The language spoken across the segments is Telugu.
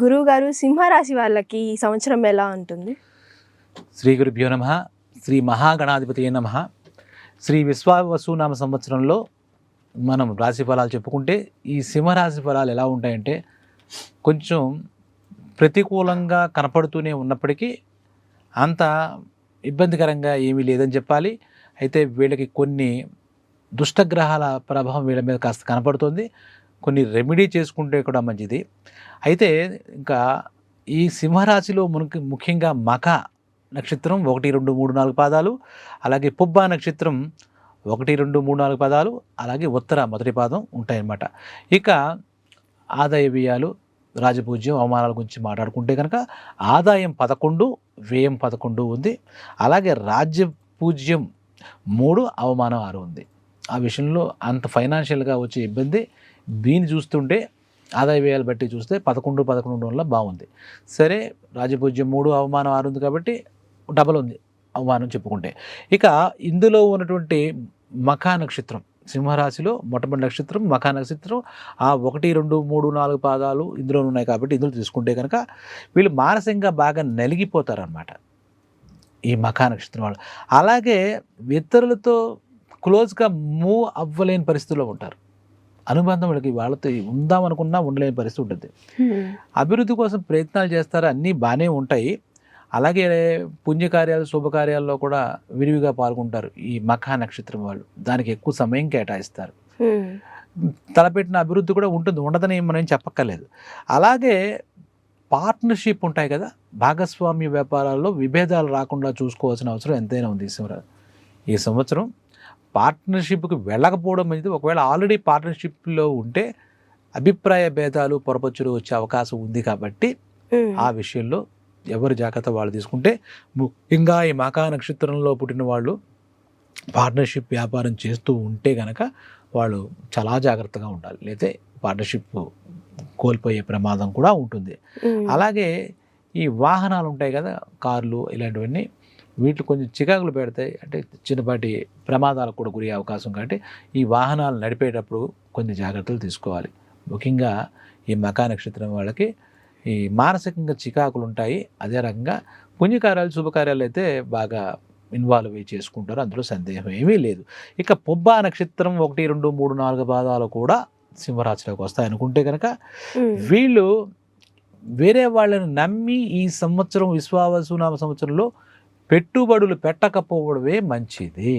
గురువుగారు సింహరాశి వాళ్ళకి ఈ సంవత్సరం ఎలా ఉంటుంది? శ్రీ గురుభ్యో నమ. శ్రీ మహాగణాధిపతి నమ. శ్రీ విశ్వావసునామ సంవత్సరంలో మనం రాశి ఫలాలు చెప్పుకుంటే ఈ సింహరాశి ఫలాలు ఎలా ఉంటాయంటే కొంచెం ప్రతికూలంగా కనపడుతూనే ఉన్నప్పటికీ అంత ఇబ్బందికరంగా ఏమీ లేదని చెప్పాలి. అయితే వీళ్ళకి కొన్ని దుష్టగ్రహాల ప్రభావం వీళ్ళ మీద కాస్త కనపడుతుంది. కొన్ని రెమెడీ చేసుకుంటే కూడా మంచిది. అయితే ఇంకా ఈ సింహరాశిలో మనకి ముఖ్యంగా మఖ నక్షత్రం ఒకటి రెండు మూడు నాలుగు పాదాలు అలాగే పుబ్బ నక్షత్రం ఒకటి రెండు మూడు నాలుగు పాదాలు అలాగే ఉత్తర మొదటి పాదం ఉంటాయన్నమాట. ఇక ఆదాయ వ్యయాలు రాజపూజ్యం అవమానాల గురించి మాట్లాడుకుంటే కనుక ఆదాయం పదకొండు వ్యయం పదకొండు ఉంది. అలాగే రాజ్య పూజ్యం మూడు అవమానం ఆరు ఉంది. ఆ విషయంలో అంత ఫైనాన్షియల్గా వచ్చే ఇబ్బంది దీన్ని చూస్తుంటే ఆదాయ వ్యయాలు బట్టి చూస్తే పదకొండు పదకొండు వల్ల బాగుంది. సరే రాజపూజ్యం మూడు అవమానం ఆరు ఉంది కాబట్టి డబల్ ఉంది అవమానం చెప్పుకుంటే. ఇక ఇందులో ఉన్నటువంటి మఖా నక్షత్రం సింహరాశిలో మొట్టమొదటి నక్షత్రం మఖా నక్షత్రం ఆ ఒకటి రెండు మూడు నాలుగు పాదాలు ఇందులో ఉన్నాయి కాబట్టి ఇందులో తీసుకుంటే కనుక వీళ్ళు మానసికంగా బాగా నలిగిపోతారనమాట ఈ మఖా నక్షత్రం వాళ్ళు. అలాగే ఇతరులతో క్లోజ్గా మూవ్ అవ్వలేని పరిస్థితుల్లో ఉంటారు. అనుబంధం వీళ్ళకి వాళ్ళతో ఉందామనుకున్నా ఉండలేని పరిస్థితి ఉంటుంది. అభివృద్ధి కోసం ప్రయత్నాలు చేస్తారు? అన్నీ బాగానే ఉంటాయి. అలాగే పుణ్యకార్యాలు శుభకార్యాల్లో కూడా విరివిగా పాల్గొంటారు ఈ మఖా నక్షత్రం వాళ్ళు. దానికి ఎక్కువ సమయం కేటాయిస్తారు. తలపెట్టిన అభివృద్ధి కూడా ఉంటుంది. ఉండదని మనం చెప్పక్కర్లేదు. అలాగే పార్ట్నర్షిప్ ఉంటాయి కదా? భాగస్వామ్య వ్యాపారాల్లో విభేదాలు రాకుండా చూసుకోవాల్సిన అవసరం ఎంతైనా ఉంది ఈ సంవత్సరం పార్ట్నర్షిప్కి వెళ్ళకపోవడం మంచిది ఒకవేళ ఆల్రెడీ పార్ట్నర్షిప్లో ఉంటే అభిప్రాయ భేదాలు పొరపచ్చులు వచ్చే అవకాశం ఉంది కాబట్టి ఆ విషయంలో ఎవరి జాగ్రత్త వాళ్ళు తీసుకుంటే ముఖ్యంగా ఈ మకా నక్షత్రంలో పుట్టిన వాళ్ళు పార్ట్నర్షిప్ వ్యాపారం చేస్తూ ఉంటే గనక వాళ్ళు చాలా జాగ్రత్తగా ఉండాలి. లేతే పార్ట్నర్షిప్ కోల్పోయే ప్రమాదం కూడా ఉంటుంది. అలాగే ఈ వాహనాలు ఉంటాయి కదా కార్లు ఇలాంటివన్నీ వీటిని కొంచెం చికాకులు పెడతాయి. అంటే చిన్నపాటి ప్రమాదాలకు కూడా గురి అవకాశం కాబట్టి ఈ వాహనాలు నడిపేటప్పుడు కొన్ని జాగ్రత్తలు తీసుకోవాలి. ముఖ్యంగా ఈ మకా నక్షత్రం వాళ్ళకి ఈ మానసికంగా చికాకులు ఉంటాయి. అదే రకంగా పుణ్యకార్యాలు శుభకార్యాలు అయితే బాగా ఇన్వాల్వ్ అయ్యి చేసుకుంటారు. అందులో సందేహం ఏమీ లేదు. ఇక పొబ్బా నక్షత్రం ఒకటి రెండు మూడు నాలుగు పాదాలు కూడా సింహరాశిలోకి వస్తాయి అనుకుంటే కనుక వీళ్ళు వేరే వాళ్ళని నమ్మి ఈ సంవత్సరం విశ్వావసునామ సంవత్సరంలో పెట్టుబడులు పెట్టకపోవడమే మంచిది.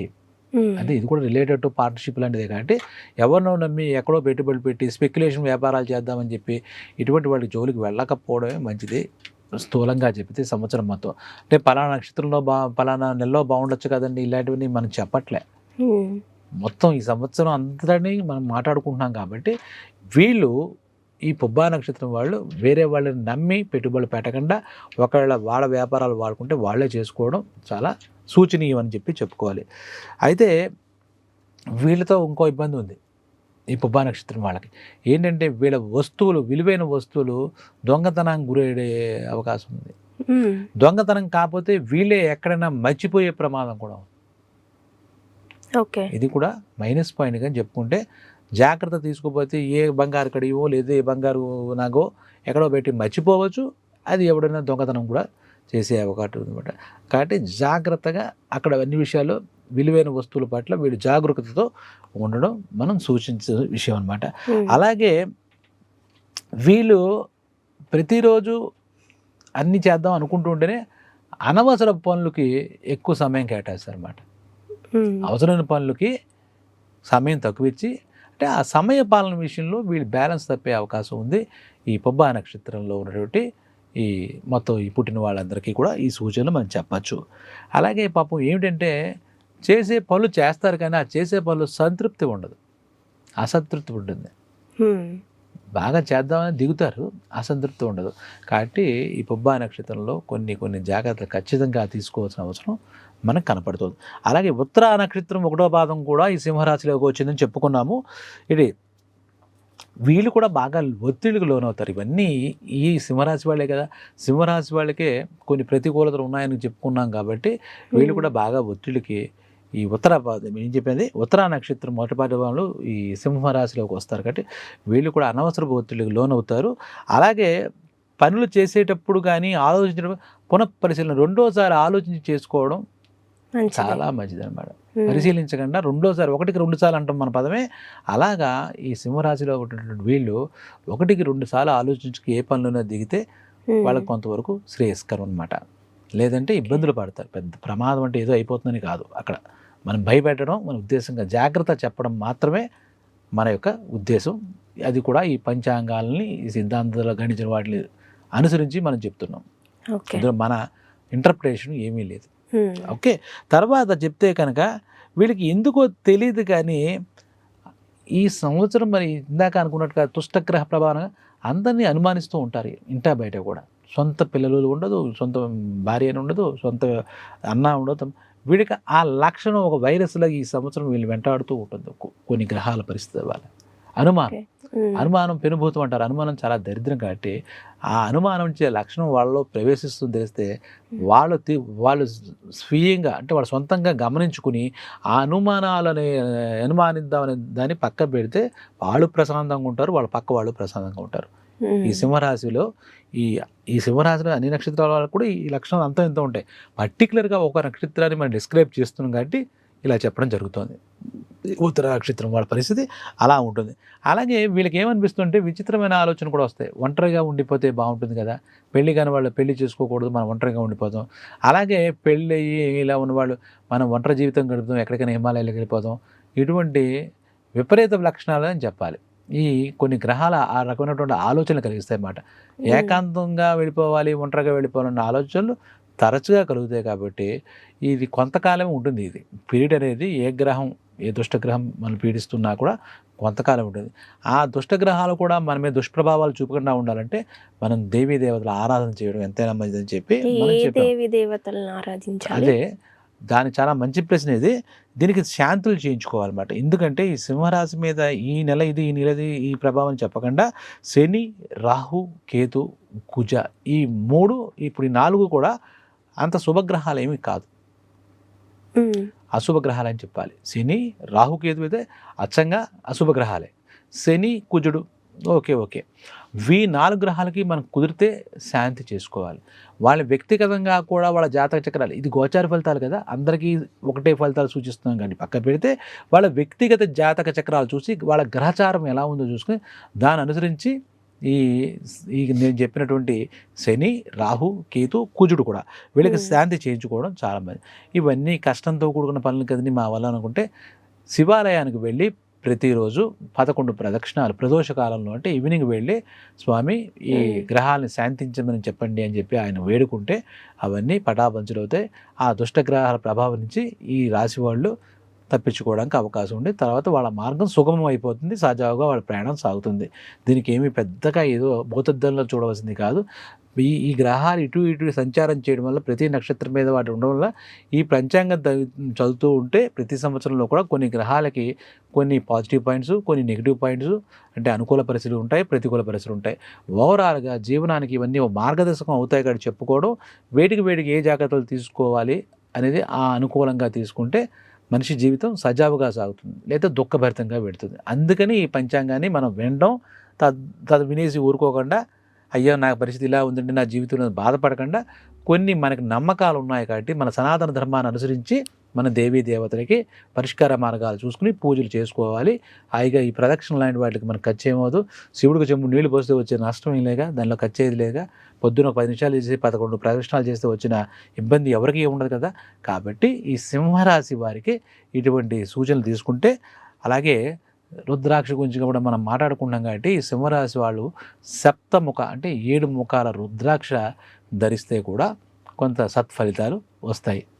అంటే ఇది కూడా రిలేటెడ్ టు పార్ట్నర్షిప్ లాంటిదే కాబట్టి ఎవరినో నమ్మి ఎక్కడో పెట్టుబడులు పెట్టి స్పెక్యులేషన్ వ్యాపారాలు చేద్దామని చెప్పి ఇటువంటి వాటి జోలికి వెళ్ళకపోవడమే మంచిది. స్థూలంగా చెప్తే సంవత్సరం మొత్తం. అంటే పలానా నక్షత్రంలో బా పలానా నెలలో బాగుండొచ్చు కదండి ఇలాంటివన్నీ మనం చెప్పట్లే. మొత్తం ఈ సంవత్సరం అంతటాని మనం మాట్లాడుకుంటున్నాం కాబట్టి వీళ్ళు ఈ పుబ్బా నక్షత్రం వాళ్ళు వేరే వాళ్ళని నమ్మి పెట్టుబడులు పెట్టకుండా ఒకవేళ వాళ్ళ వ్యాపారాలు వాడుకుంటే వాళ్ళే చేసుకోవడం చాలా సూచనీయం అని చెప్పి చెప్పుకోవాలి. అయితే వీళ్ళతో ఇంకో ఇబ్బంది ఉంది ఈ పుబ్బా నక్షత్రం వాళ్ళకి. ఏంటంటే వీళ్ళ వస్తువులు విలువైన వస్తువులు దొంగతనానికి గురయ్యే అవకాశం ఉంది. దొంగతనం కాకపోతే వీళ్ళే ఎక్కడైనా మర్చిపోయే ప్రమాదం కూడా ఉంది. ఓకే. ఇది కూడా మైనస్ పాయింట్గా చెప్పుకుంటే జాగ్రత్త తీసుకోకపోతే ఏ బంగారు కడియో లేదా ఏ బంగారు నాగో ఎక్కడో పెట్టి మర్చిపోవచ్చు. అది ఎవడైనా దొంగతనం కూడా చేసే అవకాశం ఉందన్నమాట. కాబట్టి జాగ్రత్తగా అక్కడ అన్ని విషయాల్లో విలువైన వస్తువుల పట్ల వీళ్ళు జాగరూకతతో ఉండడం మనం సూచించే విషయం అనమాట అలాగే వీళ్ళు ప్రతిరోజు అన్ని చేద్దాం అనుకుంటూ ఉంటేనే అనవసర పనులకి ఎక్కువ సమయం కేటాయిస్తారు అనమాట అవసరమైన పనులకి సమయం తక్కువ ఇచ్చి అంటే ఆ సమయ పాలన విషయంలో వీళ్ళు బ్యాలెన్స్ తప్పే అవకాశం ఉంది. ఈ పొబ్బా నక్షత్రంలో ఉన్నటువంటి ఈ మొత్తం ఈ పుట్టిన వాళ్ళందరికీ కూడా ఈ సూచనలు మనం చెప్పచ్చు. అలాగే పాపం ఏమిటంటే చేసే పనులు చేస్తారు కానీ ఆ చేసే పనులు సంతృప్తి ఉండదు. అసంతృప్తి ఉంటుంది. బాగా చేద్దామని దిగుతారు. అసంతృప్తి ఉండదు. కాబట్టి ఈ పుబ్బా నక్షత్రంలో కొన్ని కొన్ని జాగ్రత్తలు ఖచ్చితంగా తీసుకోవాల్సిన అవసరం మనకు కనపడుతుంది. అలాగే ఉత్తరా నక్షత్రం ఒకటో పాదం కూడా ఈ సింహరాశిలోకి వచ్చిందని చెప్పుకున్నాము. ఇది వీళ్ళు కూడా బాగా ఒత్తిడికి లోనవుతారు. ఇవన్నీ ఈ సింహరాశి వాళ్ళే కదా. సింహరాశి వాళ్ళకే కొన్ని ప్రతికూలతలు ఉన్నాయని చెప్పుకున్నాం కాబట్టి వీళ్ళు కూడా బాగా ఒత్తిడికి ఈ ఉత్తర ఏం చెప్పింది? ఉత్తర నక్షత్రం మొదటిపాటి వాళ్ళు ఈ సింహరాశిలోకి వస్తారు కాబట్టి వీళ్ళు కూడా అనవసరపు ఒత్తిడికి లోనవుతారు. అలాగే పనులు చేసేటప్పుడు కానీ ఆలోచించడం పునఃపరిశీలన రెండోసారి ఆలోచించి చేసుకోవడం చాలా మంచిది అనమాట. పరిశీలించకుండా రెండోసారి ఒకటికి రెండు సార్లు అంటాం మన పదమే. అలాగా ఈ సింహరాశిలో ఉన్నటువంటి వీళ్ళు ఒకటికి రెండు సార్లు ఆలోచించుకు ఏ పనులైనా దిగితే. వాళ్ళకి కొంతవరకు శ్రేయస్కరం అనమాట లేదంటే ఇబ్బందులు పడతారు. పెద్ద ప్రమాదం అంటే ఏదో అయిపోతుందని కాదు అక్కడ. మనం భయపెట్టడం మన ఉద్దేశంగా జాగ్రత్త చెప్పడం మాత్రమే మన యొక్క ఉద్దేశం. అది కూడా ఈ పంచాంగాలని ఈ సిద్ధాంతాలు గణించిన వాటిని అనుసరించి మనం చెప్తున్నాం. ఇందులో మన ఇంటర్ప్రిటేషన్ ఏమీ లేదు. ఓకే. తర్వాత చెప్తే కనుక వీళ్ళకి ఎందుకో తెలియదు కానీ ఈ సంవత్సరం మరి ఇందాక అనుకున్నట్టుగా తుష్టగ్రహ ప్రభావం అందరినీ అనుమానిస్తూ ఉంటారు ఇంటా బయట కూడా. సొంత పిల్లలు ఉండదు సొంత భార్య అని ఉండదు సొంత అన్న ఉండదు. వీడికి ఆ లక్షణం ఒక వైరస్లో ఈ సంవత్సరం వీళ్ళు వెంటాడుతూ ఉంటుంది. కొన్ని గ్రహాల పరిస్థితి వల్ల. అనుమానం. అనుమానం పెనుభూతం అంటారు. అనుమానం చాలా దరిద్రం కాబట్టి ఆ అనుమానం ఇచ్చే లక్షణం వాళ్ళలో ప్రవేశిస్తుంది తెలిస్తే వాళ్ళు వాళ్ళు స్వీయంగా అంటే వాళ్ళు సొంతంగా గమనించుకుని ఆ అనుమానాలని అనుమానిద్దామనే దాన్ని పక్క పెడితే వాళ్ళు ప్రశాంతంగా ఉంటారు వాళ్ళ పక్క వాళ్ళు ప్రశాంతంగా ఉంటారు. ఈ సింహరాశిలో ఈ ఈ సింహరాశిలో అన్ని నక్షత్రాల వాళ్ళకు కూడా ఈ లక్షణాలు అంతా ఇంత ఉంటాయి. పర్టికులర్గా ఒక నక్షత్రాన్ని మనం డిస్క్రైబ్ చేస్తున్నాం కాబట్టి ఇలా చెప్పడం జరుగుతుంది. ఉత్తర నక్షత్రం వాళ్ళ పరిస్థితి అలా ఉంటుంది. అలాగే వీళ్ళకి ఏమనిపిస్తుంటే విచిత్రమైన ఆలోచన కూడా వస్తాయి. ఒంటరిగా ఉండిపోతే బాగుంటుంది కదా. పెళ్ళి కాని వాళ్ళు పెళ్ళి చేసుకోకూడదు మనం ఒంటరిగా ఉండిపోతాం. అలాగే పెళ్ళి అయ్యి ఇలా ఉన్నవాళ్ళు మనం ఒంటరి జీవితం గడుపుతాం ఎక్కడికైనా హిమాలయాలకు వెళ్ళిపోతాం. ఇటువంటి విపరీత లక్షణాలు అని చెప్పాలి. ఈ కొన్ని గ్రహాల ఆ రకమైనటువంటి ఆలోచనలు కలిగిస్తాయి అన్నమాట. ఏకాంతంగా వెళ్ళిపోవాలి ఒంటరిగా వెళ్ళిపోవాలన్న ఆలోచనలు తరచుగా కలుగుతాయి కాబట్టి ఇది కొంతకాలం ఉంటుంది ఇది. పీరియడ్ అనేది ఏ గ్రహం ఏ దుష్టగ్రహం మనం పీడిస్తున్నా కూడా కొంతకాలం ఉంటుంది. ఆ దుష్టగ్రహాలు కూడా మన మీద దుష్ప్రభావాలు చూపకుండా ఉండాలంటే మనం దేవీ దేవతల ఆరాధన చేయడం ఎంతైనా మంచిదని చెప్పి దేవి దేవతలను ఆరాధించాలి? అదే దాని చాలా మంచి ప్రశ్న ఇది. దీనికి శాంతులు చేయించుకోవాలన్నమాట. ఎందుకంటే ఈ సింహరాశి మీద ఈ నెల ఇది ఈ నెల ఇది ఈ ప్రభావం చెప్పకుండా శని రాహు కేతు కుజ ఈ మూడు ఇప్పుడు ఈ నాలుగు కూడా అంత శుభగ్రహాలు ఏమీ కాదు. అశుభగ్రహాలు అని చెప్పాలి. శని రాహు కేతు అయితే అచ్చంగా అశుభగ్రహాలే. శని కుజుడు. Okay okay. వీ నాలుగు గ్రహాలకి మనం కుదిరితే శాంతి చేసుకోవాలి. వాళ్ళ వ్యక్తిగతంగా కూడా వాళ్ళ జాతక చక్రాలు ఇది గోచార ఫలితాలు కదా అందరికీ ఒకటే ఫలితాలు సూచిస్తున్నాం కానీ పక్క పెడితే వాళ్ళ వ్యక్తిగత జాతక చక్రాలు చూసి వాళ్ళ గ్రహచారం ఎలా ఉందో చూసుకుని దాన్ని అనుసరించి ఈ ఈ నేను చెప్పినటువంటి శని రాహు కేతు కుజుడు కూడా వీళ్ళకి. శాంతి చేయించుకోవడం చాలా మంది ఇవన్నీ కష్టంతో కూడుకున్న పనులు కదని మా వల్ల అనుకుంటే శివాలయానికి వెళ్ళి ప్రతిరోజు పదకొండు ప్రదక్షిణాలు ప్రదోష కాలంలో అంటే ఈవినింగ్ వెళ్ళి స్వామి ఈ. గ్రహాలను శాంతించమని చెప్పండి అని చెప్పి ఆయన వేడుకుంటే అవన్నీ పటాపంచులవుతాయి ఆ దుష్టగ్రహాల ప్రభావం నుంచి ఈ రాశి వాళ్ళు తప్పించుకోవడానికి అవకాశం ఉంది. తర్వాత వాళ్ళ మార్గం సుగమం అయిపోతుంది. సజావుగా వాళ్ళ ప్రయాణం సాగుతుంది. దీనికి ఏమీ పెద్దగా ఏదో భూతద్దంలో చూడవలసింది కాదు. ఈ ఈ గ్రహాలు ఇటు ఇటు సంచారం చేయడం వల్ల ప్రతి నక్షత్రం మీద వాటి ఉండడం వల్ల ఈ పంచాంగం చదువు- చదువుతూ ఉంటే ప్రతి సంవత్సరంలో కూడా కొన్ని గ్రహాలకి కొన్ని పాజిటివ్ పాయింట్స్ కొన్ని నెగిటివ్ పాయింట్స్ అంటే అనుకూల పరిస్థితులు ఉంటాయి ప్రతికూల పరిస్థితులు ఉంటాయి. ఓవరాల్గా జీవనానికి ఇవన్నీ మార్గదర్శకం అవుతాయి కాబట్టి చెప్పుకోవడం వేటికి వేటికి ఏ జాగ్రత్తలు తీసుకోవాలి అనేది ఆ అనుకూలంగా తీసుకుంటే మనిషి జీవితం సజావుగా సాగుతుంది లేదా దుఃఖభరితంగా పెడుతుంది. అందుకని ఈ పంచాంగాన్ని మనం వినడం తద్ తద వినేసి ఊరుకోకుండా అయ్యో నా పరిస్థితి ఇలా ఉందండి నా జీవితంలో బాధపడకుండా కొన్ని మనకి నమ్మకాలు ఉన్నాయి కాబట్టి మన సనాతన ధర్మాన్ని అనుసరించి మన దేవీ దేవతలకి పరిష్కార మార్గాలు చూసుకుని పూజలు చేసుకోవాలి. హాయిగా ఈ ప్రదక్షిణ లాంటి వాటికి మనకు ఖర్చు ఏమవుదు శివుడికి చెంబు నీళ్ళు పోస్తే వచ్చే నష్టం ఏం లేక దానిలో ఖర్చు ఏది లేక పొద్దున ఒక పది నిమిషాలు చేసి పదకొండు ప్రదక్షిణాలు చేస్తే వచ్చిన ఇబ్బంది ఎవరికి ఉండదు కదా. కాబట్టి ఈ సింహరాశి వారికి ఇటువంటి సూచనలు తీసుకుంటే అలాగే రుద్రాక్ష గురించి కూడా మనం మాట్లాడుకున్నాం కాబట్టి ఈ సింహరాశి వాళ్ళు సప్తముఖ అంటే ఏడు ముఖాల రుద్రాక్ష ధరిస్తే కూడా కొంత సత్ఫలితాలు వస్తాయి.